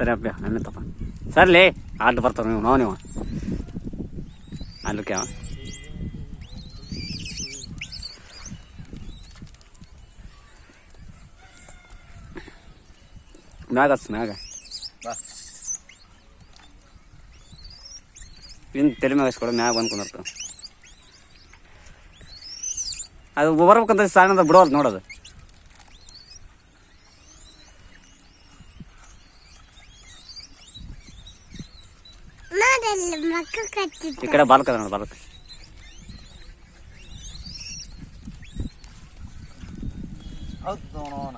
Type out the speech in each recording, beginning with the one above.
ಸರಿ ಅಪ್ಪ ಆಮೇಲೆ ತಪ್ಪ. ಸರ್ಲಿ ಆಟ ಬರ್ತಾವ ನೀವು ನಾವು ನೀವು. ಅಲ್ಲಕ್ಕೆ ಮ್ಯಾಗ ಹಚ್ಚು ಮ್ಯಾಗ. ಇನ್ನು ತಲೆ ಮ್ಯಾಗ ಹಚ್ಕೊಡ ಮ್ಯಾಗ ಬಂದು ಕುಂದಿರ್ತಾವ ಅದು ಬರ್ಬೇಕಂತ ಸಣ್ಣದ ಬಿಡೋದು ನೋಡೋದು. ಕಡೆ ಬಾಲಕ ನೋಡು ಬಾಲಕ. ಹೌದು ನೋಡೋಣ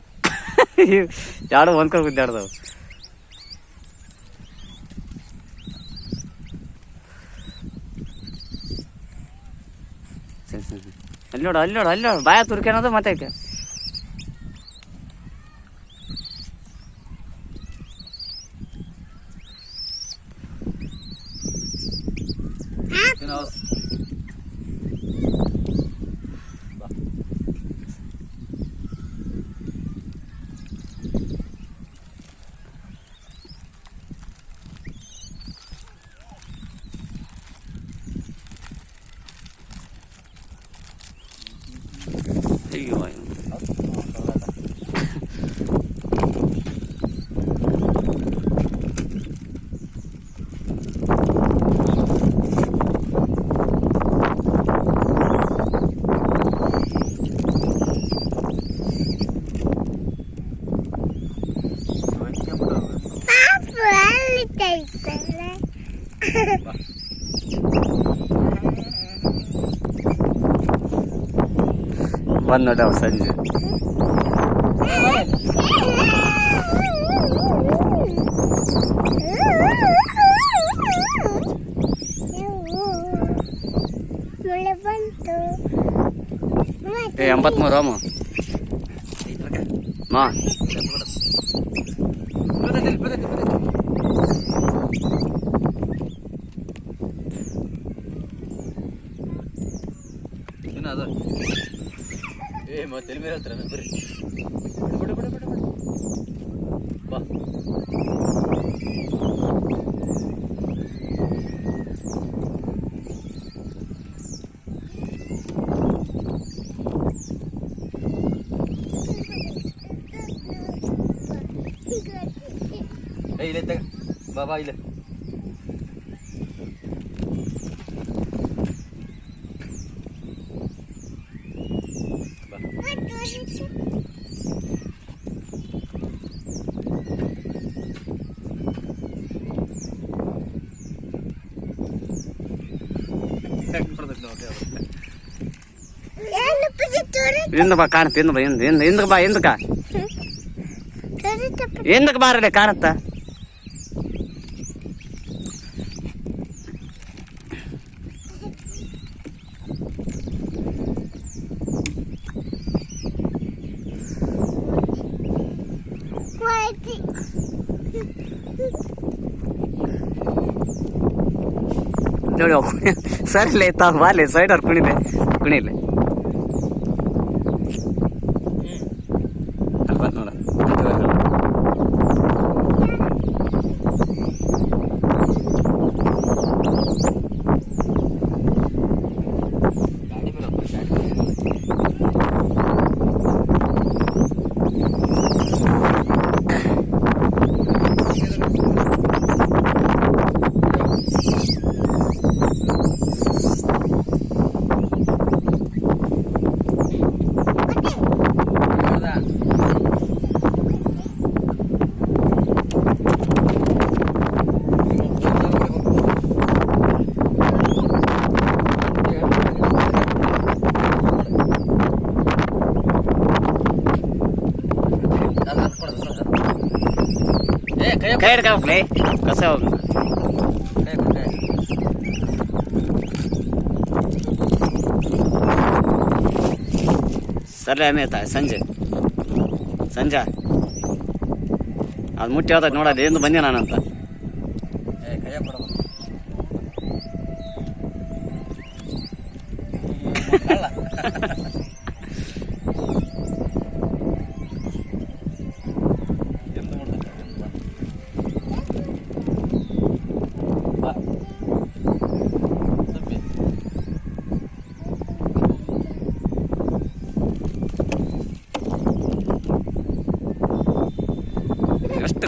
ಎರಡು ಒಂದ್ ಕಡೆ ಗುದ್ದಾಡ್ದವು ಅಲ್ಲಿ ನೋಡು ಅಲ್ಲಿ ನೋಡು ಅಲ್ಲಿ ನೋಡು. ಬಾಯ ತುರ್ಕ್ಯಾನದು ಮತ್ತೆ 听到。哎呦！pan na daw. Eh empat mau ramo. Ma. ఏ మా తెలివి వెళ్తారా బర్రీ పడు పడు bye. എന്തപ്പാ കാണത്ത എന്തപ്പാ എന്ത് എന്ത്? എന്തൊക്കെ എന്തൊക്കെ എന്തൊക്കെ മാറല്ലേ കാണത്താ ચડ્યો સર લે તાર વાલે સડર કુણી લે કુણી લે. ಕೈ ಹಿಡ್ಕೊಂಡ್ಲೆ ಕಸ ಹೋಗ ಸರ್ ಆಮೇಲೆ ಸಂಜೆ. ಸಂಜೆ. ಅದು ಮುಟ್ಟಿ ಹೋದಾಗ ನೋಡೋದು ಎಂದು ಬಂದೆ ನಾನಂತ.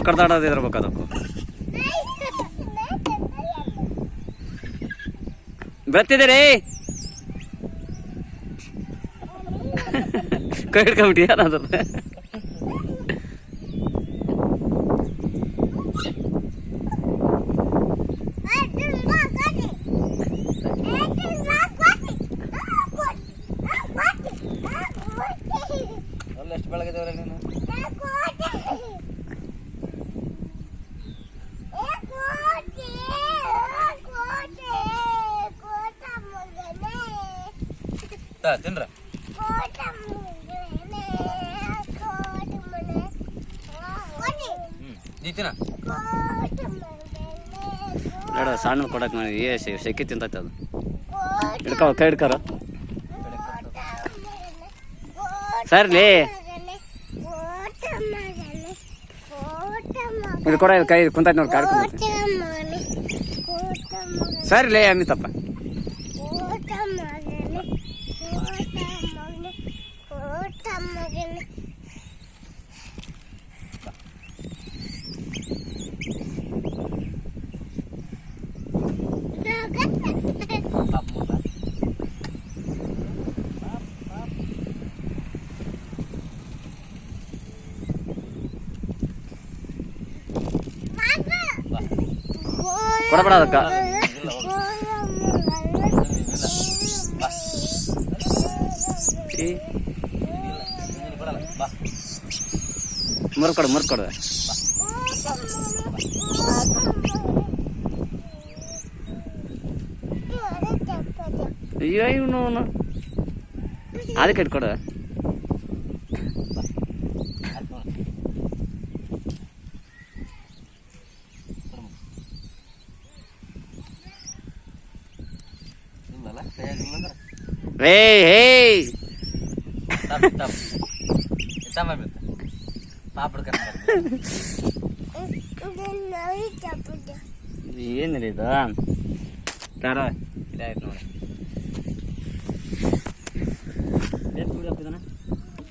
ಕಡ್ದಾಡೋದು ಇದ್ರಬೇಕು ಅದಕ್ಕೂ ಬರ್ತಿದ್ದೀರಿ? ಕೈ ಹಿಡ್ಕೊಂಬಿಟ್ಟಿ ಯಾರಾದ್ರು ತಾ ತಿನ್ರ ಹ್ಮ್ ನೀ ತಿನ್ನ ನೋಡ ಸಣ್ಣ ಕೊಡಕ್ ನಾನು ಏ ಸೆಕ್ಕಿ ತಿಂತೈತೆ ಅದು ಹಿಡ್ಕೊ ಕೈ ಹಿಡ್ಕರ ಸರ್ಲಿ ಇದು ಕೊಡ ಇದು ಕೈ ಕುಂತೈತೆ ನೋಡಿ ಕಾಡ್ಕೊಂಡು ಸರ್ಲಿ ಅಮಿತಪ್ಪ கொடப்படாதக்கா முறுக்கொடு முறுக்கொடு. ஐயோ இவனு அதுக்கு எடுக்கொடு. ರೇ ಹೇ ತಪ್ಪು ತಪ್ಪು ತಮ್ಮ ಬೇಕು ಪಾಪ ಹಿಡ್ಕೊಂಡು ಏನಿಲ್ಲ ಇದು ತಾರ ಇದಾಯ್ತು ನೋಡಿ